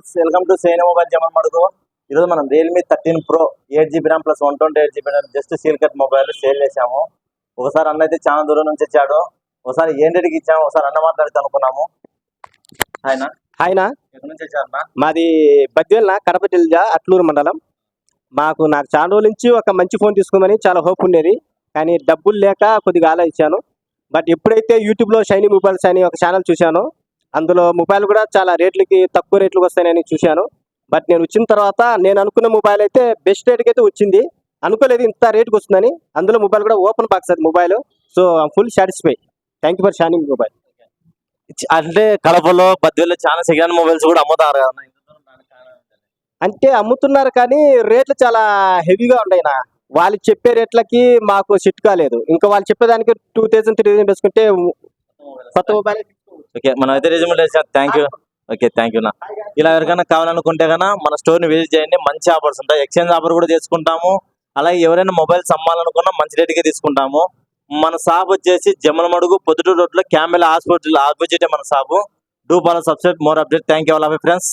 Welcome to Sena mobile Jammalamadugu ఈరోజు మనం Realme thirteen pro eight GB RAM plus one twenty eight GB just seal cut mobile sale చేశాము. ఒకసారి అన్న అయితే చాలా దూరం నుంచి వచ్చాడు. ఒకసారి ఏం రేటుకి ఇచ్చాము? ఒకసారి అన్న మాట్లాడితే అనుకున్నాము. ఆయన ఆయన ఎక్కడి నుంచి వచ్చారన్న మాది బద్వేల్న కడప జిల్లా అట్లూరు మండలం. మాకు నాకు చాలా రోజుల నుంచి ఒక మంచి ఫోన్ తీసుకోమని చాలా హోప్ ఉండేది. కానీ డబ్బులు లేక కొద్దిగా ఆలోచించాను. బట్ ఎప్పుడైతే యూట్యూబ్లో షైనీ మొబైల్స్ అని ఒక ఛానల్ చూశాను అందులో మొబైల్ కూడా చాలా రేట్లకి తక్కువ రేట్లకు వస్తాయని చూశాను. బట్ నేను వచ్చిన తర్వాత నేను అనుకున్న మొబైల్ అయితే బెస్ట్ రేట్కి అయితే వచ్చింది. అనుకోలేదు ఇంత రేట్కి వస్తుందని. అందులో మొబైల్ కూడా ఓపెన్ బాక్స్ అది mobile. So full satisfy thank you for shining mobile అంటే కడపలో బద్వేలో చాలా సెకండ్ మొబైల్స్ కూడా అమ్ముతారు? అంటే అమ్ముతున్నారు కానీ రేట్లు చాలా హెవీగా ఉన్నాయి నా. వాళ్ళు చెప్పే రేట్లకి మాకు సెట్ కాలేదు. ఇంకా వాళ్ళు చెప్పేదానికి టూ థౌసండ్ త్రీ థౌసండ్ వేసుకుంటే కొత్త మొబైల్ ఓకే మనం అయితే రిజ్యూమ్ చేసాం thank you okay thank you నా. ఇలా ఎవరికైనా కావాలనుకుంటే కన్నా మన స్టోర్ని విజిట్ చేయండి మంచి ఆఫర్స్ ఉంటాయి. ఎక్స్చేంజ్ ఆఫర్ కూడా చేసుకుంటాము. అలాగే ఎవరైనా మొబైల్స్ అమ్మాలనుకున్నా మంచి రేటుకే తీసుకుంటాము. మన షాప్ వచ్చేసి జమ్మలమడుగు పొద్దుటూరు రోడ్లో క్యాంబెల్ హాస్పిటల్ ఆపోజిటే మన shop do follow subscribe more update thank you all of friends